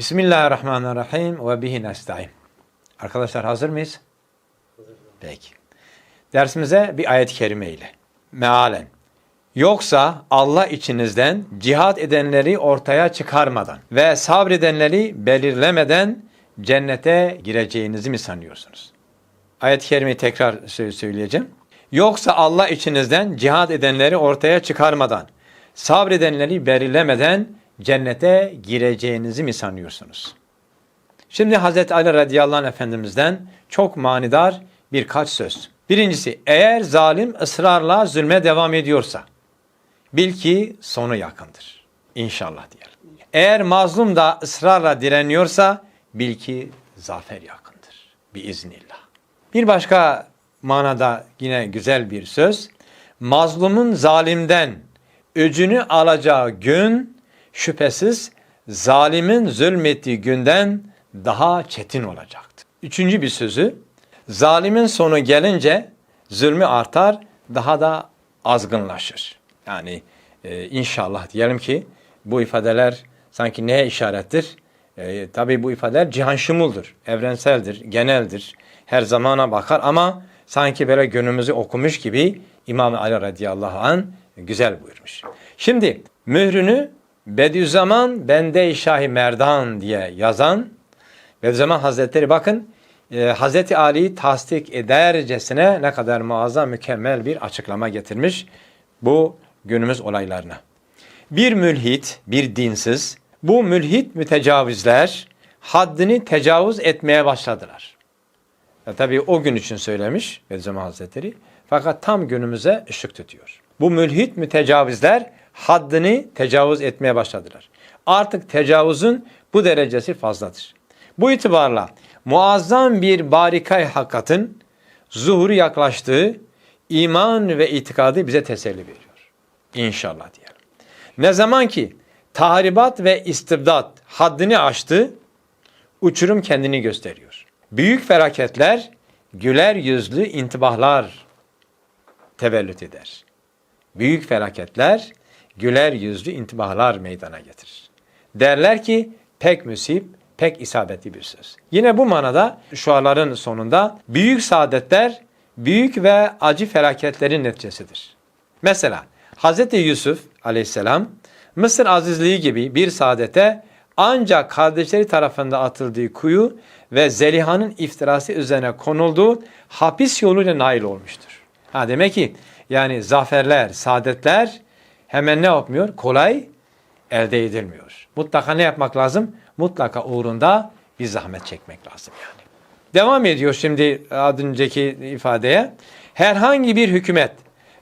Bismillahirrahmanirrahim ve bihi nesta'in. Arkadaşlar hazır mıyız? Peki. Dersimize bir ayet-i kerime ile. Mealen. Yoksa Allah içinizden cihat edenleri ortaya çıkarmadan ve sabredenleri belirlemeden cennete gireceğinizi mi sanıyorsunuz? Ayet-i kerimeyi tekrar sö- söyleyeceğim. Yoksa Allah içinizden cihat edenleri ortaya çıkarmadan, sabredenleri belirlemeden cennete gireceğinizi mi sanıyorsunuz? Şimdi Hazreti Ali radıyallahu anh efendimizden çok manidar birkaç söz. Birincisi, eğer zalim ısrarla zulme devam ediyorsa, bil ki sonu yakındır. İnşallah diyelim. Eğer mazlum da ısrarla direniyorsa, bil ki zafer yakındır. Biiznillah. Bir başka manada yine güzel bir söz. Mazlumun zalimden öcünü alacağı gün şüphesiz zalimin zulmettiği günden daha çetin olacaktır. Üçüncü bir sözü, zalimin sonu gelince zulmü artar, daha da azgınlaşır. Yani e, inşallah diyelim ki bu ifadeler sanki neye işarettir? E, tabii bu ifadeler cihan şumuldur, evrenseldir, geneldir. Her zamana bakar ama sanki böyle gönlümüzü okumuş gibi İmam Ali radıyallahu an güzel buyurmuş. Şimdi mührünü Bediüzzaman Bende-i Şahi Merdan diye yazan Bediüzzaman Hazretleri bakın e, Hazreti Ali'yi tasdik edercesine ne kadar muazzam mükemmel bir açıklama getirmiş bu günümüz olaylarına. Bir mülhit, bir dinsiz, bu mülhit mütecavizler haddini tecavüz etmeye başladılar. Ya tabii o gün için söylemiş Bediüzzaman Hazretleri. Fakat tam günümüze ışık tutuyor. Bu mülhit mütecavizler haddini tecavüz etmeye başladılar. Artık tecavüzün bu derecesi fazladır. Bu itibarla muazzam bir barikay hakikatin zuhuru yaklaştığı iman ve itikadı bize teselli veriyor. İnşallah diyelim. Ne zaman ki tahribat ve istibdat haddini aştı, uçurum kendini gösteriyor. Büyük felaketler güler yüzlü intibahlar tevellüt eder. Büyük felaketler güler yüzlü intibahlar meydana getirir. Derler ki pek müsip, pek isabetli bir söz. Yine bu manada şuaların sonunda büyük saadetler büyük ve acı felaketlerin neticesidir. Mesela Hz. Yusuf aleyhisselam Mısır azizliği gibi bir saadete ancak kardeşleri tarafından atıldığı kuyu ve Zeliha'nın iftirası üzerine konulduğu hapis yoluyla nail olmuştur. Ha demek ki yani zaferler, saadetler hemen ne yapmıyor? Kolay elde edilmiyor. Mutlaka ne yapmak lazım? Mutlaka uğrunda bir zahmet çekmek lazım yani. Devam ediyor şimdi az önceki ifadeye. Herhangi bir hükümet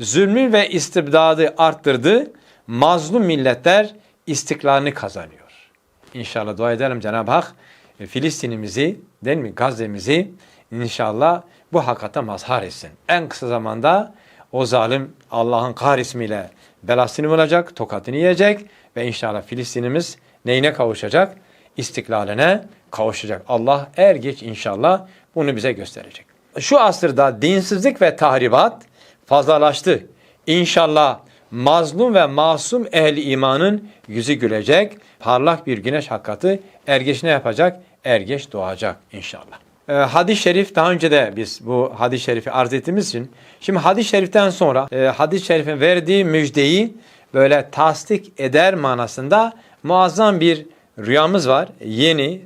zulmü ve istibdadı arttırdı. Mazlum milletler istiklalini kazanıyor. İnşallah dua edelim Cenab-ı Hak e, Filistin'imizi değil mi Gazze'mizi inşallah bu hakikate mazhar etsin. En kısa zamanda o zalim Allah'ın kahar ismiyle belasını bulacak, tokatını yiyecek ve inşallah Filistin'imiz neyine kavuşacak? İstiklaline kavuşacak. Allah er geç inşallah bunu bize gösterecek. Şu asırda dinsizlik ve tahribat fazlalaştı. İnşallah mazlum ve masum ehli imanın yüzü gülecek. Parlak bir güneş hakikati ergeç ne yapacak? Ergeç doğacak inşallah. Ee, hadis-i şerif daha önce de biz bu hadis-i şerifi arz ettiğimiz için şimdi hadis-i şeriften sonra e, hadis-i şerifin verdiği müjdeyi böyle tasdik eder manasında muazzam bir rüyamız var. Yeni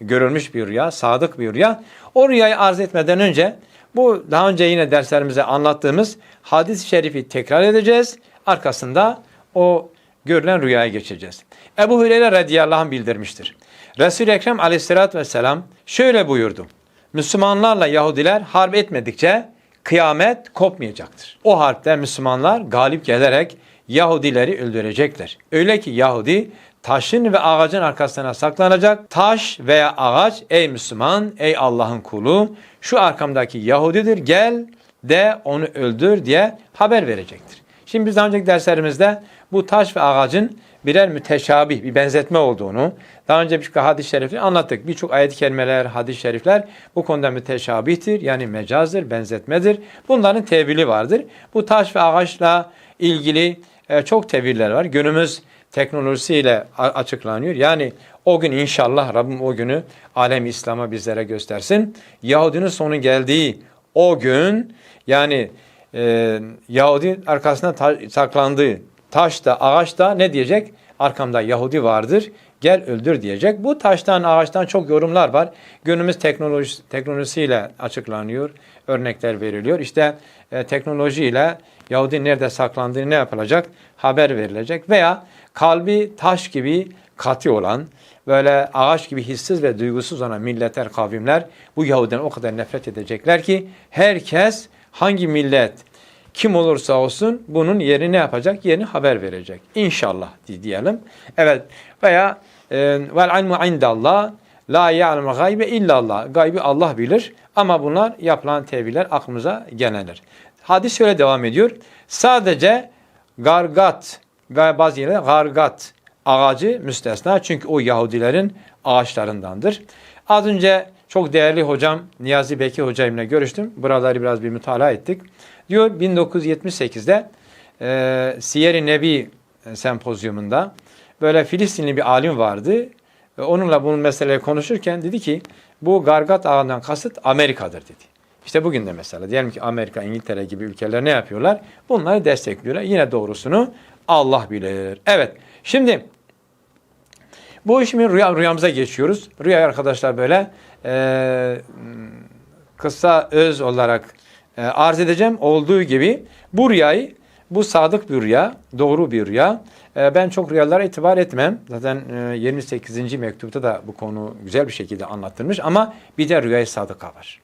görülmüş bir rüya, sadık bir rüya. O rüyayı arz etmeden önce bu daha önce yine derslerimize anlattığımız hadis-i şerifi tekrar edeceğiz. Arkasında o görülen rüyaya geçeceğiz. Ebu Hureyre radıyallahu anh bildirmiştir. Resul-i Ekrem aleyhissalatü vesselam şöyle buyurdu. Müslümanlarla Yahudiler harp etmedikçe kıyamet kopmayacaktır. O harpte Müslümanlar galip gelerek Yahudileri öldürecekler. Öyle ki Yahudi taşın ve ağacın arkasına saklanacak. Taş veya ağaç ey Müslüman, ey Allah'ın kulu şu arkamdaki Yahudidir gel de onu öldür diye haber verecektir. Şimdi biz daha önceki derslerimizde bu taş ve ağacın birer müteşabih, bir benzetme olduğunu daha önce birçok hadis-i şerifleri anlattık. Birçok ayet-i kerimeler, hadis-i şerifler bu konuda müteşabihtir. Yani mecazdır, benzetmedir. Bunların tevili vardır. Bu taş ve ağaçla ilgili e, çok teviller var. Günümüz teknolojisiyle açıklanıyor. Yani O gün inşallah Rabbim o günü alem İslam'a bizlere göstersin. Yahudinin sonu geldiği o gün yani e, Yahudi arkasına ta- saklandığı taşta ağaçta ne diyecek? Arkamda Yahudi vardır gel öldür diyecek. Bu taştan ağaçtan çok yorumlar var. Günümüz teknoloji, teknolojisiyle açıklanıyor. Örnekler veriliyor. İşte e, teknolojiyle Yahudi nerede saklandığını ne yapılacak? Haber verilecek. Veya kalbi taş gibi katı olan böyle ağaç gibi hissiz ve duygusuz olan milletler, kavimler bu Yahudiden o kadar nefret edecekler ki herkes hangi millet kim olursa olsun bunun yerini ne yapacak? Yerini haber verecek. İnşallah di- diyelim. Evet veya e, vel ilmu indallah la ya'lemu gaybe illallah. Gaybi Allah bilir ama bunlar yapılan teviller aklımıza gelenir. Hadis şöyle devam ediyor. Sadece gargat, ga- bazı yerlerde gargat ağacı müstesna çünkü o Yahudilerin ağaçlarındandır. Az önce çok değerli hocam Niyazi Beki hocayımla görüştüm. Buraları biraz bir mütalaa ettik. Diyor 1978'de e, Siyer-i Nebi e, sempozyumunda böyle Filistinli bir alim vardı. Ve onunla bu meseleyi konuşurken dedi ki bu gargat ağından kasıt Amerika'dır dedi. İşte bugün de mesela diyelim ki Amerika, İngiltere gibi ülkeler ne yapıyorlar? Bunları destekliyorlar. Yine doğrusunu Allah bilir. Evet. Şimdi bu işimin rüya, rüyamıza geçiyoruz. Rüya arkadaşlar böyle e, kısa öz olarak e, arz edeceğim. Olduğu gibi bu rüyayı, bu sadık bir rüya, doğru bir rüya. E, ben çok rüyalara itibar etmem. Zaten e, 28. mektupta da bu konu güzel bir şekilde anlatılmış. Ama bir de rüyayı sadıka var.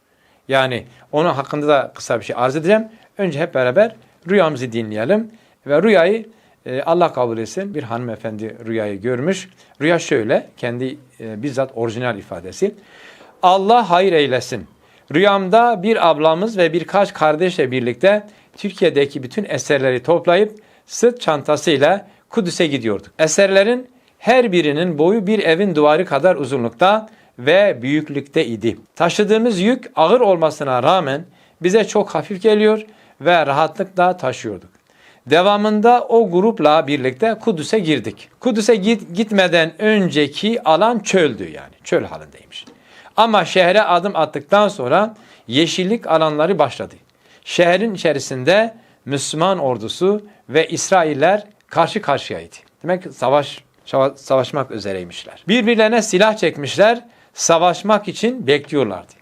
Yani onun hakkında da kısa bir şey arz edeceğim. Önce hep beraber rüyamızı dinleyelim. Ve rüyayı e, Allah kabul etsin bir hanımefendi rüyayı görmüş. Rüya şöyle, kendi e, bizzat orijinal ifadesi. Allah hayır eylesin. Rüyamda bir ablamız ve birkaç kardeşle birlikte Türkiye'deki bütün eserleri toplayıp sırt çantasıyla Kudüs'e gidiyorduk. Eserlerin her birinin boyu bir evin duvarı kadar uzunlukta ve büyüklükte idi. Taşıdığımız yük ağır olmasına rağmen bize çok hafif geliyor ve rahatlıkla taşıyorduk. Devamında o grupla birlikte Kudüs'e girdik. Kudüs'e git, gitmeden önceki alan çöldü yani. Çöl halindeymiş. Ama şehre adım attıktan sonra yeşillik alanları başladı. Şehrin içerisinde Müslüman ordusu ve İsrailler karşı karşıyaydı. Demek ki savaş şava- savaşmak üzereymişler. Birbirlerine silah çekmişler, savaşmak için bekliyorlardı.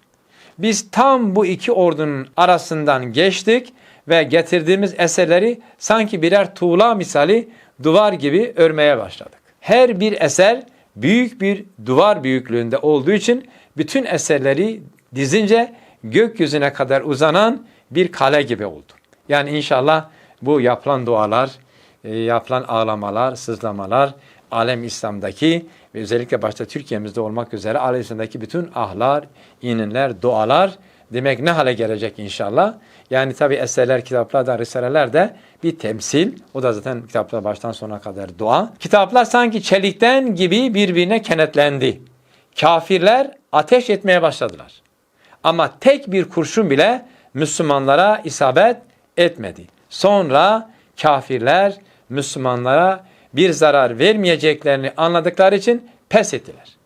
Biz tam bu iki ordunun arasından geçtik ve getirdiğimiz eserleri sanki birer tuğla misali duvar gibi örmeye başladık. Her bir eser büyük bir duvar büyüklüğünde olduğu için bütün eserleri dizince gökyüzüne kadar uzanan bir kale gibi oldu. Yani inşallah bu yapılan dualar, e, yapılan ağlamalar, sızlamalar, alem İslam'daki ve özellikle başta Türkiye'mizde olmak üzere alem İslam'daki bütün ahlar, ininler, dualar demek ne hale gelecek inşallah. Yani tabi eserler, kitaplar da, risaleler de bir temsil. O da zaten kitaplar baştan sona kadar dua. Kitaplar sanki çelikten gibi birbirine kenetlendi. Kafirler ateş etmeye başladılar. Ama tek bir kurşun bile Müslümanlara isabet etmedi. Sonra kafirler Müslümanlara bir zarar vermeyeceklerini anladıkları için pes ettiler.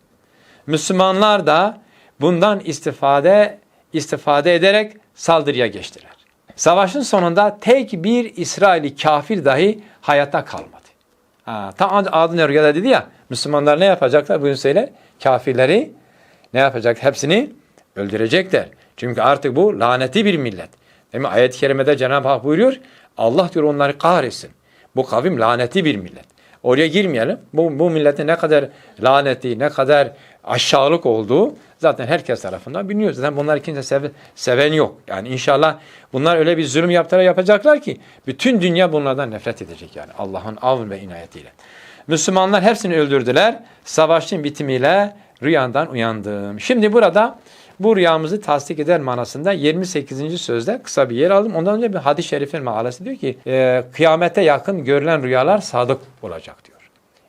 Müslümanlar da bundan istifade istifade ederek saldırıya geçtiler. Savaşın sonunda tek bir İsraili kafir dahi hayatta kalmadı. Ha, tam adını rüyada dedi ya Müslümanlar ne yapacaklar? Bugün söyle kafirleri ne yapacak? Hepsini öldürecekler. Çünkü artık bu laneti bir millet. Değil mi? Ayet-i kerimede Cenab-ı Hak buyuruyor. Allah diyor onları kahretsin. Bu kavim laneti bir millet. Oraya girmeyelim. Bu, bu milletin ne kadar laneti, ne kadar aşağılık olduğu zaten herkes tarafından biliniyor. Zaten bunlar kimse sev- seven yok. Yani inşallah bunlar öyle bir zulüm yaptıra yapacaklar ki bütün dünya bunlardan nefret edecek yani Allah'ın av ve inayetiyle. Müslümanlar hepsini öldürdüler. Savaşın bitimiyle rüyandan uyandım. Şimdi burada bu rüyamızı tasdik eder manasında 28. sözde kısa bir yer aldım. Ondan önce bir hadis-i şerifin mealesi diyor ki e, kıyamete yakın görülen rüyalar sadık olacak diyor.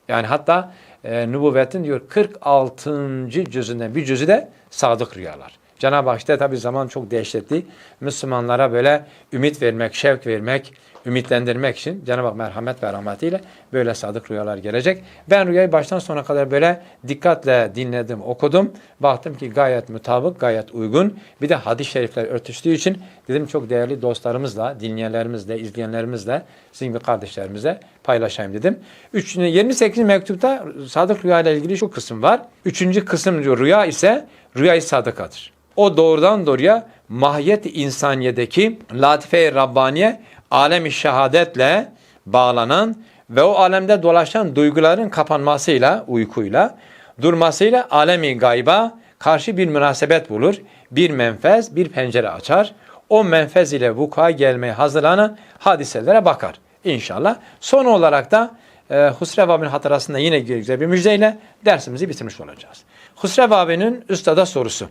Yani hatta e, nübüvvetin diyor 46. cüzünden bir cüzü de sadık rüyalar. Cenab-ı Hak işte tabi zaman çok dehşetli. Müslümanlara böyle ümit vermek, şevk vermek, ümitlendirmek için Cenab-ı Hak merhamet ve rahmetiyle böyle sadık rüyalar gelecek. Ben rüyayı baştan sona kadar böyle dikkatle dinledim, okudum. Baktım ki gayet mutabık, gayet uygun. Bir de hadis-i şerifler örtüştüğü için dedim çok değerli dostlarımızla, dinleyenlerimizle, izleyenlerimizle, sizin gibi kardeşlerimizle paylaşayım dedim. Üç, 28. mektupta sadık rüya ile ilgili şu kısım var. Üçüncü kısım diyor rüya ise rüyayı sadıkadır. O doğrudan doğruya mahiyet insaniyedeki latife-i Rabbaniye alemi şehadetle bağlanan ve o alemde dolaşan duyguların kapanmasıyla, uykuyla, durmasıyla alemi gayba karşı bir münasebet bulur. Bir menfez, bir pencere açar. O menfez ile vuku'a gelmeye hazırlanan hadiselere bakar. İnşallah. Son olarak da e, Husrev abinin hatırasında yine güzel bir müjdeyle dersimizi bitirmiş olacağız. Husrev abinin üstada sorusu.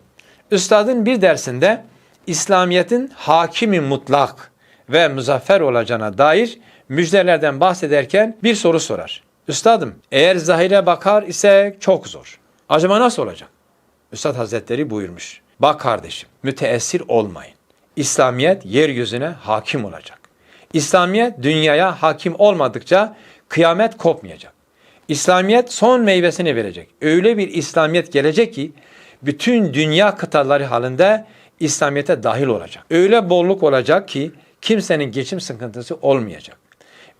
Üstadın bir dersinde İslamiyet'in hakimi mutlak ve muzaffer olacağına dair müjdelerden bahsederken bir soru sorar. Üstadım eğer zahire bakar ise çok zor. Acaba nasıl olacak? Üstad Hazretleri buyurmuş. Bak kardeşim müteessir olmayın. İslamiyet yeryüzüne hakim olacak. İslamiyet dünyaya hakim olmadıkça kıyamet kopmayacak. İslamiyet son meyvesini verecek. Öyle bir İslamiyet gelecek ki bütün dünya kıtaları halinde İslamiyet'e dahil olacak. Öyle bolluk olacak ki kimsenin geçim sıkıntısı olmayacak.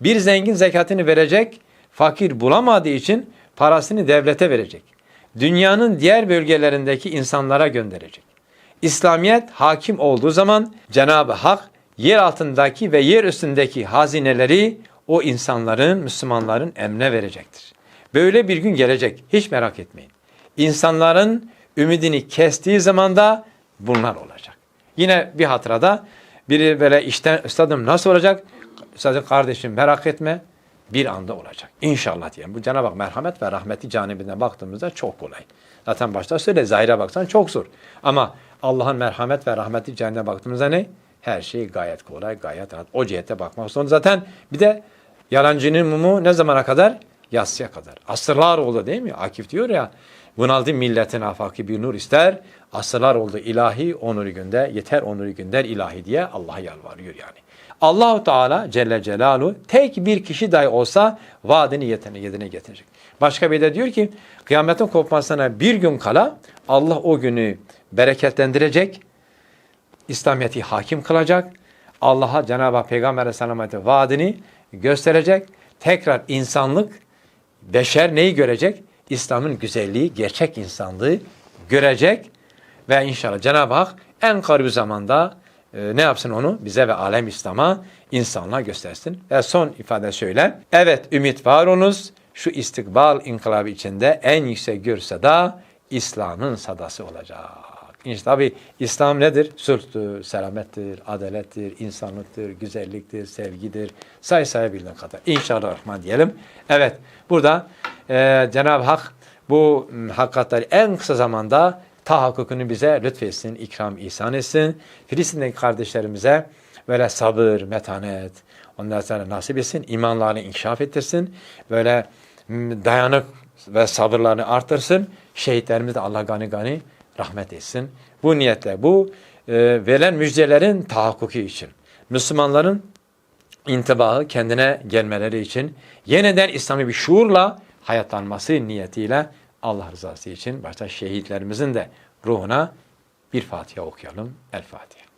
Bir zengin zekatını verecek, fakir bulamadığı için parasını devlete verecek. Dünyanın diğer bölgelerindeki insanlara gönderecek. İslamiyet hakim olduğu zaman Cenab-ı Hak yer altındaki ve yer üstündeki hazineleri o insanların, Müslümanların emrine verecektir. Böyle bir gün gelecek. Hiç merak etmeyin. İnsanların ümidini kestiği zaman da bunlar olacak. Yine bir hatırada biri böyle işten üstadım nasıl olacak? Üstadım kardeşim merak etme bir anda olacak. İnşallah diyelim. Bu Cenab-ı Hak merhamet ve rahmeti canibinden baktığımızda çok kolay. Zaten başta söyle zahire baksan çok zor. Ama Allah'ın merhamet ve rahmeti canibinden baktığımızda ne? Her şey gayet kolay, gayet rahat. O cihette bakmak zorunda. Zaten bir de yalancının mumu ne zamana kadar? Yatsıya kadar. Asırlar oldu değil mi? Akif diyor ya, bunaldı milletin afaki bir nur ister. Asırlar oldu ilahi onuru günde, yeter onuru günder ilahi diye Allah'a yalvarıyor yani. Allahu Teala Celle Celalu tek bir kişi dahi olsa vaadini yetene, yerine getirecek. Başka bir de diyor ki kıyametin kopmasına bir gün kala Allah o günü bereketlendirecek. İslamiyet'i hakim kılacak. Allah'a Cenab-ı Hak Peygamber Aleyhisselam'a vaadini gösterecek. Tekrar insanlık, beşer neyi görecek? İslam'ın güzelliği, gerçek insanlığı görecek. Ve inşallah Cenab-ı Hak en bir zamanda e, ne yapsın onu? Bize ve alem İslam'a insanlığa göstersin. Ve son ifade şöyle. Evet ümit var olunuz. Şu istikbal inkılabı içinde en yüksek görse de İslam'ın sadası olacak. İşte tabi İslam nedir? Sulhtür, selamettir, adalettir, insanlıktır, güzelliktir, sevgidir. Say sayabildiğin kadar. İnşallah Rahman diyelim. Evet burada e, Cenab-ı Hak bu hakikatleri en kısa zamanda tahakkukunu bize lütfetsin, ikram ihsan etsin. Filistin'deki kardeşlerimize böyle sabır, metanet, ondan sonra nasip etsin, imanlarını inkişaf ettirsin. Böyle dayanık ve sabırlarını artırsın. Şehitlerimiz de Allah gani gani rahmet etsin. Bu niyetle bu e, verilen müjdelerin tahakkuki için. Müslümanların intibahı kendine gelmeleri için yeniden İslami bir şuurla hayatlanması niyetiyle Allah rızası için başta şehitlerimizin de ruhuna bir Fatiha okuyalım. El Fatiha.